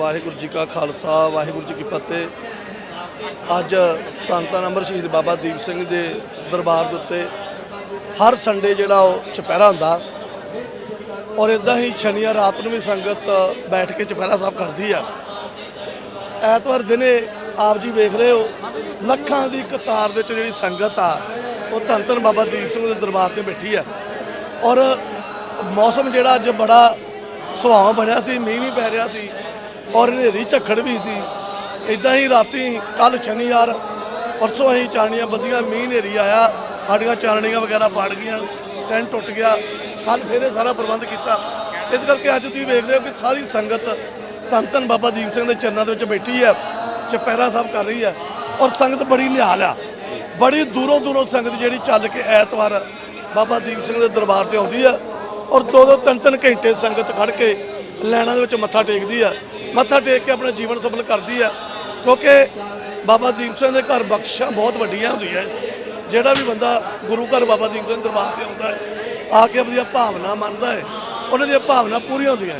ਵਾਹਿਗੁਰੂ ਜੀ ਕਾ ਖਾਲਸਾ, ਵਾਹਿਗੁਰੂ ਜੀ ਕੀ ਫਤਿਹ। ਅੱਜ ਧੰਨ ਧੰਨ ਅਮਰ ਸ਼ਹੀਦ ਬਾਬਾ ਦੀਪ ਸਿੰਘ ਦੇ ਦਰਬਾਰ ਦੇ ਉੱਤੇ ਹਰ ਸੰਡੇ ਜਿਹੜਾ ਉਹ ਚੁਪਹਿਰਾ ਹੁੰਦਾ। ਔਰ ਇਦਾਂ ਹੀ ਸ਼ਨੀਵਾਰ ਰਾਤ ਨੂੰ ਵੀ ਸੰਗਤ ਬੈਠ ਕੇ ਚੁਪਹਿਰਾ ਸਾਹਿਬ ਕਰਦੀ ਆ। ਐਤਵਾਰ ਦਿਨੇ ਆਪ ਜੀ ਵੇਖ ਰਹੇ ਹੋ, ਲੱਖਾਂ ਦੀ ਕਤਾਰ ਦੇ ਵਿੱਚ ਜਿਹੜੀ ਸੰਗਤ ਆ, ਉਹ ਧੰਨ ਧੰਨ ਬਾਬਾ ਦੀਪ ਸਿੰਘ ਦੇ ਦਰਬਾਰ ਤੇ ਬੈਠੀ ਆ। ਔਰ ਮੌਸਮ ਜਿਹੜਾ ਅੱਜ ਬੜਾ ਸੁਹਾਵਾਂ ਬਣਿਆ ਸੀ, ਮੀਂਹ ਵੀ ਪੈ ਰਿਹਾ ਸੀ। ਔਰ ਹਨੇਰੀ ਝੱਖੜ ਵੀ ਸੀ। ਇਦਾਂ ਹੀ ਰਾਤੀ ਕੱਲ ਸ਼ਨੀਵਾਰ, ਪਰਸੋਂ ਅਸੀਂ ਚਾਣੀਆਂ ਵਧੀਆਂ, ਮੀਂਹ ਹਨੇਰੀ ਆਇਆ, ਸਾਡੀਆਂ ਚਾਣੀਆਂ ਵਗੈਰਾ ਪਾੜ ਗਈਆਂ, ਟੈਂਟ ਟੁੱਟ ਗਿਆ ਕੱਲ ਫਿਰ ਇਹ ਸਾਰਾ ਪ੍ਰਬੰਧ ਕੀਤਾ। ਇਸ ਕਰਕੇ ਅੱਜ ਤੁਸੀਂ ਵੇਖ ਰਹੇ ਹੋ ਕਿ ਸਾਰੀ ਸੰਗਤ ਧੰਨ ਧੰਨ ਬਾਬਾ ਦੀਪ ਸਿੰਘ ਦੇ ਚਰਨਾਂ ਦੇ ਵਿੱਚ ਬੈਠੀ ਹੈ, ਚੁਪਹਿਰਾ ਸਾਹਿਬ ਕਰ ਰਹੀ ਹੈ। ਔਰ ਸੰਗਤ ਬੜੀ ਨਿਹਾਲ ਆ। ਬੜੀ ਦੂਰੋਂ ਦੂਰੋਂ ਸੰਗਤ ਜਿਹੜੀ ਚੱਲ ਕੇ ਐਤਵਾਰ ਬਾਬਾ ਦੀਪ ਸਿੰਘ ਦੇ ਦਰਬਾਰ ਤੇ ਆਉਂਦੀ ਆ। ਔਰ ਦੋ ਦੋ ਤਿੰਨ ਤਿੰਨ ਘੰਟੇ ਸੰਗਤ ਖੜ ਕੇ ਲੈਣਾ ਦੇ ਵਿੱਚ ਮੱਥਾ ਟੇਕਦੀ ਆ। ਮੱਥਾ ਟੇਕ ਕੇ ਆਪਣਾ ਜੀਵਨ ਸਫਲ ਕਰਦੀ ਆ। ਕਿਉਂਕਿ ਬਾਬਾ ਦੀਪ ਸਿੰਘ ਦੇ ਘਰ ਬਖਸ਼ਾਂ ਬਹੁਤ ਵੱਡੀਆਂ ਹੁੰਦੀਆਂ ਜਿਹੜਾ ਵੀ ਬੰਦਾ ਗੁਰੂ ਘਰ ਬਾਬਾ ਦੀਪ ਸਿੰਘ ਦੇ ਦਰਬਾਰ ਤੇ ਆਉਂਦਾ ਹੈ ਆ ਕੇ ਆਪਣੀਆਂ ਭਾਵਨਾ ਮੰਨਦਾ ਹੈ ਉਹਨਾਂ ਦੀਆਂ ਭਾਵਨਾ ਪੂਰੀਆਂ ਹੁੰਦੀਆਂ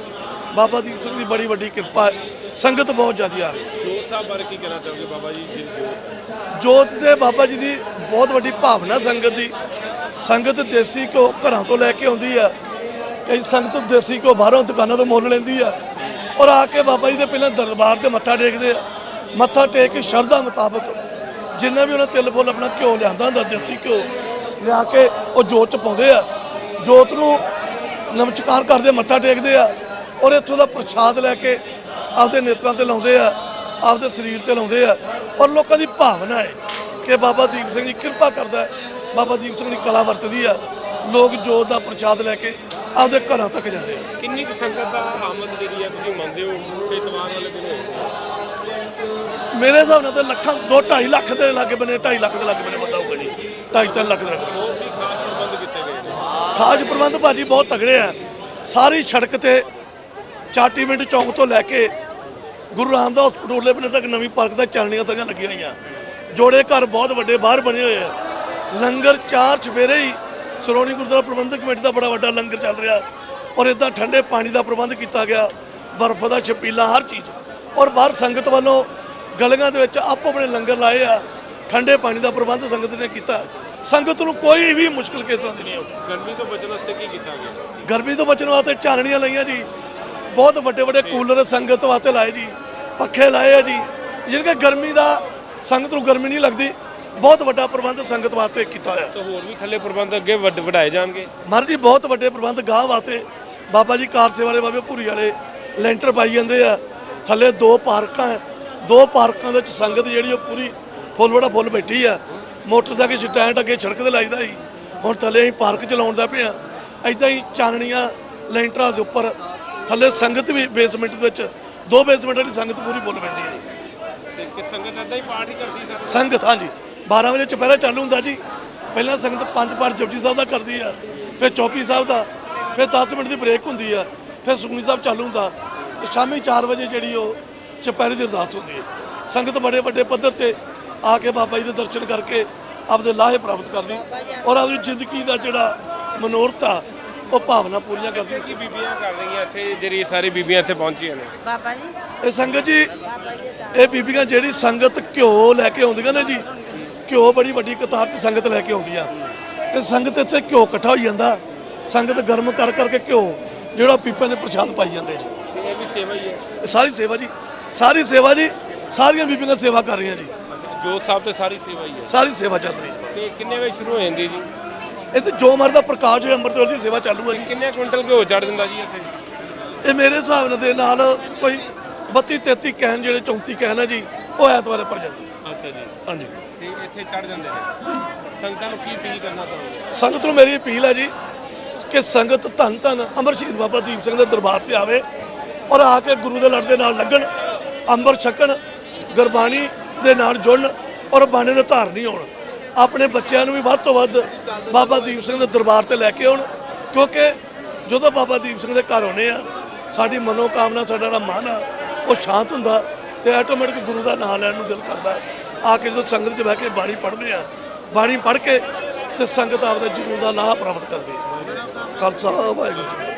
ਬਾਬਾ ਦੀਪ ਸਿੰਘ ਦੀ ਬੜੀ ਵੱਡੀ ਕਿਰਪਾ ਹੈ ਸੰਗਤ ਬਹੁਤ ਜ਼ਿਆਦਾ ਆ ਰਹੀ ਜੋਤ ਸਾਹਿਬ ਬਾਰੇ ਕੀ ਕਹਿਣਾ ਚਾਹੋਗੇ ਬਾਬਾ ਜੀ? ਜੀ ਜੋਤ ਜੋਤ ਦੇ ਬਾਬਾ ਜੀ ਦੀ ਬਹੁਤ ਵੱਡੀ ਭਾਵਨਾ ਸੰਗਤ ਦੀ। ਸੰਗਤ ਦੇਸੀ ਘਿਓ ਘਰਾਂ ਤੋਂ ਲੈ ਕੇ ਆਉਂਦੀ ਆ। ਕਈ ਸੰਗਤ ਦੇਸੀ ਘਿਓ ਬਾਹਰੋਂ ਦੁਕਾਨਾਂ ਤੋਂ ਮੁੱਲ ਲੈਂਦੀ ਆ। ਔਰ ਆ ਕੇ ਬਾਬਾ ਜੀ ਦੇ ਪਹਿਲਾਂ ਦਰਬਾਰ ਤੇ ਮੱਥਾ ਟੇਕਦੇ ਆ। ਮੱਥਾ ਟੇਕ ਕੇ ਸ਼ਰਧਾ ਮੁਤਾਬਕ ਜਿੰਨਾ ਵੀ ਉਹਨਾਂ ਤਿਲ ਫੁੱਲ ਆਪਣਾ ਘਿਓ ਲਿਆਂਦਾ ਹੁੰਦਾ, ਦੇਸੀ ਘਿਓ ਲਿਆ ਕੇ ਉਹ ਜੋਤ ਚ ਪਾਉਂਦੇ ਆ। ਜੋਤ ਨੂੰ ਨਮਸਕਾਰ ਕਰਦੇ, ਮੱਥਾ ਟੇਕਦੇ ਆ ਔਰ ਇੱਥੋਂ ਦਾ ਪ੍ਰਸ਼ਾਦ ਲੈ ਕੇ ਆਪਦੇ ਨੇਤਰਾਂ ਤੇ ਲਾਉਂਦੇ ਆ, ਆਪਦੇ ਸਰੀਰ ਤੇ ਲਾਉਂਦੇ ਆ। ਔਰ ਲੋਕਾਂ ਦੀ ਭਾਵਨਾ ਹੈ ਕਿ ਬਾਬਾ ਦੀਪ ਸਿੰਘ ਜੀ ਕਿਰਪਾ ਕਰਦਾ ਬਾਬਾ ਦੀਪ ਸਿੰਘ ਦੀ ਕਲਾ ਵਰਤਦੀ ਆ। ਲੋਕ ਜੋਤ ਦਾ ਪ੍ਰਸ਼ਾਦ ਲੈ ਕੇ ਆਪਦੇ ਘਰਾਂ ਤੱਕ ਜਾਂਦੇ ਆ। ਕਿੰਨੀ ਕੁ ਸੰਗਤ ਦਾ ਆਮਦ ਜਿਹੜੀ ਹੈ ਤੁਸੀਂ ਮੰਨਦੇ ਹੋ ਇਤਵਾਰ ਵਾਲੇ ਦਿਨ? ਮੇਰੇ ਹਿਸਾਬ ਨਾਲ ਤਾਂ ਲੱਖਾਂ 2 2.5 ਲੱਖ ਦੇ ਲਾਗੇ ਬਨੇ 2.5 ਲੱਖ ਦੇ ਲਾਗੇ ਬਨੇ ਬੰਦਾ ਹੋਊਗਾ ਜੀ। 2.5 3 ਲੱਖ ਦੇ ਲਾਗੇ ਹੋਰ ਵੀ ਖਾਸ ਪ੍ਰਬੰਧ ਕੀਤੇ ਗਏ ਨੇ। ਖਾਸ ਪ੍ਰਬੰਧ ਭਾਜੀ ਬਹੁਤ ਤਗੜੇ ਆ। ਸਾਰੀ ਸੜਕ ਤੇ ਚਾਟੀ ਮਿੰਟ ਚੌਂਕ ਤੋਂ ਲੈ ਕੇ ਗੁਰੂ ਰਾਮਦਾਸ ਹਸਪਤਾਲ ਉਰਲੇ ਬੰਨੇ ਤੱਕ ਨਵੀਂ ਪਾਰਕ ਤੱਕ ਚੱਲਣੀਆਂ ਤਰੀਆਂ ਲੱਗੀਆਂ ਹੋਈਆਂ। ਜੋੜੇ ਘਰ ਬਹੁਤ ਵੱਡੇ ਬਾਹਰ ਬਣੇ ਹੋਏ ਆ। ਲੰਗਰ ਚਾਰ ਚਵੇਰੇ ਹੀ ਸ਼੍ਰੋਮਣੀ ਗੁਰਦੁਆਰਾ ਪ੍ਰਬੰਧਕ ਕਮੇਟੀ ਦਾ ਬੜਾ ਵੱਡਾ ਲੰਗਰ ਚੱਲ ਰਿਹਾ ਔਰ ਇਦਾਂ ਠੰਡੇ ਪਾਣੀ ਦਾ ਪ੍ਰਬੰਧ ਕੀਤਾ ਗਿਆ ਬਰਫ਼ ਦਾ ਛਪੀਲਾ ਹਰ ਚੀਜ਼। ਔਰ ਬਾਹਰ ਸੰਗਤ ਵੱਲੋਂ ਗਲੀਆਂ ਦੇ ਵਿੱਚ ਆਪੋ ਆਪਣੇ ਲੰਗਰ ਲਾਏ ਆ ਠੰਡੇ ਪਾਣੀ ਦਾ ਪ੍ਰਬੰਧ ਸੰਗਤ ਨੇ ਕੀਤਾ। ਸੰਗਤ ਨੂੰ ਕੋਈ ਵੀ ਮੁਸ਼ਕਲ ਕਿਸ ਤਰ੍ਹਾਂ ਦੀ ਨਹੀਂ ਆਉਂਦੀ। ਗਰਮੀ ਤੋਂ ਬਚਣ ਵਾਸਤੇ ਕੀ ਕੀਤਾ ਗਿਆ? ਗਰਮੀ ਤੋਂ ਬਚਣ ਵਾਸਤੇ ਚਾਨਣੀਆਂ ਲਾਈਆਂ ਜੀ। ਬਹੁਤ ਵੱਡੇ ਵੱਡੇ ਕੂਲਰ ਸੰਗਤ ਵਾਸਤੇ ਲਾਏ ਜੀ ਪੱਖੇ ਲਾਏ ਆ ਜੀ। ਜਿਹਨਾਂ ਕਿ ਗਰਮੀ ਦਾ ਸੰਗਤ ਨੂੰ ਗਰਮੀ ਨਹੀਂ ਲੱਗਦੀ। ਬਹੁਤ ਵੱਡਾ ਪ੍ਰਬੰਧ ਸੰਗਤ ਵਾਸਤੇ ਕੀਤਾ ਹੋਇਆ। ਤਾਂ ਹੋਰ ਵੀ ਥੱਲੇ ਪ੍ਰਬੰਧ ਅੱਗੇ ਵੱਡ- ਵਧਾਏ ਜਾਣਗੇ? ਮਹਾਰਾਜ ਜੀ ਬਹੁਤ ਵੱਡੇ ਪ੍ਰਬੰਧ ਗਾਹ ਵਾਸਤੇ ਬਾਬਾ ਜੀ ਕਾਰਸੇ ਵਾਲੇ ਬਾਬੇ ਭੂਰੀ ਵਾਲੇ ਲੈਂਟਰ ਪਾਈ ਜਾਂਦੇ ਆ। ਥੱਲੇ ਦੋ ਪਾਰਕਾਂ ਹੈ। ਦੋ ਪਾਰਕਾਂ ਦੇ ਵਿੱਚ ਸੰਗਤ ਜਿਹੜੀ ਉਹ ਪੂਰੀ ਫੁੱਲ ਬੜਾ ਫੁੱਲ ਬੈਠੀ ਆ। ਮੋਟਰਸਾਈਕਲ ਸਟੈਂਡ ਅੱਗੇ ਸੜਕ ਤੇ ਲਾਈਦਾ ਸੀ। ਹੁਣ ਥੱਲੇ ਅਸੀਂ ਪਾਰਕ ਚਲਾਉਣ ਦਾ ਪਿਆ। ਐਦਾਂ ਹੀ ਚਾਨਣੀਆਂ ਲੈਂਟਰਾਂ ਦੇ ਉੱਪਰ ਥੱਲੇ ਸੰਗਤ ਵੀ ਬੇਸਮੈਂਟ ਦੇ ਵਿੱਚ ਦੋ ਬੇਸਮੈਂਟ ਵਾਲੀ ਸੰਗਤ ਪੂਰੀ ਫੁੱਲ ਪੈਂਦੀ ਹੈ ਤੇ ਕਿ ਸੰਗਤ ਏਦਾਂ ਹੀ ਪਾਠ ਹੀ ਕਰਦੀ ਸਰ? ਸੰਗਤ ਹਾਂਜੀ। 12 ਵਜੇ ਚੁਪਹਿਰਾ ਚਾਲੂ ਹੁੰਦਾ ਜੀ। ਪਹਿਲਾਂ ਸੰਗਤ ਪੰਜ ਪਾਠ ਜਪਜੀ ਸਾਹਿਬ ਦਾ ਕਰਦੀ ਆ ਫਿਰ ਚੌਪੀ ਸਾਹਿਬ ਦਾ ਫਿਰ 10 ਮਿੰਟ ਦੀ ਬ੍ਰੇਕ ਹੁੰਦੀ ਆ ਫਿਰ ਸੁਖਮਨੀ ਸਾਹਿਬ ਚਾਲੂ ਹੁੰਦਾ। ਤੇ ਸ਼ਾਮੀ 4 ਵਜੇ ਜਿਹੜੀ ਉਹ ਚੁਪਹਿਰੇ ਦੀ ਅਰਦਾਸ ਹੁੰਦੀ ਹੈ ਸੰਗਤ ਬੜੇ ਵੱਡੇ ਪੱਧਰ ਤੇ ਆ ਕੇ ਬਾਬਾ ਜੀ ਦੇ ਦਰਸ਼ਨ ਕਰਕੇ ਆਪਦੇ ਲਾਹੇ ਪ੍ਰਾਪਤ ਕਰਦੀ। ਔਰ ਆਪਦੀ ਜ਼ਿੰਦਗੀ ਦਾ ਜਿਹੜਾ ਮਨੋਰਥ ਆ ਉਹ ਭਾਵਨਾ ਪੂਰੀਆਂ ਕਰਦੀ ਕੀ ਬੀਬੀਆਂ ਕਰ ਰਹੀਆਂ ਇੱਥੇ ਜਿਹੜੀ ਸਾਰੀ ਬੀਬੀਆਂ ਇੱਥੇ ਪਹੁੰਚੀਆਂ ਨੇ? ਬਾਬਾ ਜੀ। ਇਹ ਸੰਗਤ ਜੀ ਇਹ ਬੀਬੀਆਂ ਜਿਹੜੀ ਸੰਗਤ ਘਿਓ ਲੈ ਕੇ ਆਉਂਦੀਆਂ ਨੇ ਜੀ ਘਿਓ ਬੜੀ ਵੱਡੀ ਕਤਾਰ 'ਚ ਸੰਗਤ ਲੈ ਕੇ ਆਉਂਦੀਆਂ ਇਹ ਸੰਗਤ ਇੱਥੇ ਘਿਓ ਇਕੱਠਾ ਹੋਈ ਜਾਂਦਾ। ਸੰਗਤ ਗਰਮ ਕਰ ਕਰਕੇ ਘਿਓ ਜਿਹੜਾ ਪੀਪੇ ਦੇ ਪ੍ਰਸ਼ਾਦ ਪਾਈ ਜਾਂਦੇ ਜੀ। ਤੇ ਇਹ ਵੀ ਸੇਵਾ ਹੀ ਹੈ। ਇਹ ਸਾਰੀ ਸੇਵਾ ਜੀ। ਸਾਰੀ ਸੇਵਾ ਜੀ। ਸਾਰੀਆਂ ਬੀਬੀਆਂ ਸੇਵਾ ਕਰ ਰਹੀਆਂ ਜੀ। ਜੋਤ ਸਾਹਿਬ ਤੇ ਸਾਰੀ ਸੇਵਾ ਹੀ ਹੈ। ਸਾਰੀ ਸੇਵਾ ਚੱਲ ਰਹੀ ਹੈ ਤੇ ਕਿੰਨੇ ਵਜੇ ਸ਼ੁਰੂ ਹੋ ਜਾਂਦੀ ਜੀ? ਤੇ ਜੋ ਮਰਦਾ ਪ੍ਰਕਾਸ਼ ਹੋਏ ਅੰਮ੍ਰਿਤ ਵੇਲੇ ਦੀ ਸੇਵਾ ਚਾਲੂ ਹੈ ਜੀ। ਕਿੰਨੇ ਕੁਇੰਟਲ ਘਿਓ ਚੜ ਜਾਂਦਾ ਜੀ ਇੱਥੇ? ਇਹ ਮੇਰੇ ਹਿਸਾਬ ਨਾਲ ਦੇ ਨਾਲ ਕੋਈ 32 33 ਕਹਿਣ ਜਿਹੜੇ 34 ਕਹਿਣ ਹੈ ਜੀ ਉਹ ਐਤਵਾਰੇ ਭਰ ਜਾਂਦੀ। ਅੱਛਾ ਜੀ। ਹਾਂਜੀ। ਤੇ ਇੱਥੇ ਚੜ ਜਾਂਦੇ ਨੇ। ਸੰਗਤਾਂ ਨੂੰ ਕੀ ਅਪੀਲ ਕਰਨਾ ਚਾਹੋਗੇ? ਸੰਗਤ ਨੂੰ ਮੇਰੀ ਅਪੀਲ ਹੈ ਜੀ ਕਿ ਸੰਗਤ ਧੰਨ ਧੰਨ ਅਮਰ ਸ਼ਹੀਦ ਬਾਬਾ ਦੀਪ ਸਿੰਘ ਦੇ ਦਰਬਾਰ ਤੇ ਆਵੇ ਔਰ ਆ ਕੇ ਗੁਰੂ ਦੇ ਲੜ ਦੇ ਨਾਲ ਲੱਗਣ ਅੰਮ੍ਰਿਤ ਛਕਣ ਗੁਰਬਾਣੀ ਦੇ ਨਾਲ ਜੁੜਨ ਔਰ ਬਾਣੇ ਦੇ ਧਾਰਨੀ ਹੋਣ। ਆਪਣੇ ਬੱਚਿਆਂ ਨੂੰ ਵੀ ਵੱਧ ਤੋਂ ਵੱਧ ਬਾਬਾ ਦੀਪ ਸਿੰਘ ਦੇ ਦਰਬਾਰ ਤੇ ਲੈ ਕੇ ਆਉਣ ਕਿਉਂਕਿ ਜਦੋਂ ਬਾਬਾ ਦੀਪ ਸਿੰਘ ਦੇ ਘਰ ਆਉਨੇ ਆ ਸਾਡੀ ਮਨੋਕਾਮਨਾ ਸਾਡਾ ਜਿਹੜਾ ਮਨ ਆ ਉਹ ਸ਼ਾਂਤ ਹੁੰਦਾ। ਤੇ ਆਟੋਮੈਟਿਕ ਗੁਰੂ ਦਾ ਨਾਮ ਲੈਣ ਨੂੰ ਦਿਲ ਕਰਦਾ ਆ ਕੇ ਜਦੋਂ ਸੰਗਤ 'ਚ ਬਹਿ ਕੇ ਬਾਣੀ ਪੜ੍ਹਦੇ ਆ, ਬਾਣੀ ਪੜ੍ਹ ਕੇ ਤੇ ਸੰਗਤ ਆਪਦੇ ਜਨੂਨ ਦਾ ਲਾਭ ਪ੍ਰਾਪਤ ਕਰਦੀ ਖਾਲਸਾ ਵਾਹਿਗੁਰੂ ਜੀ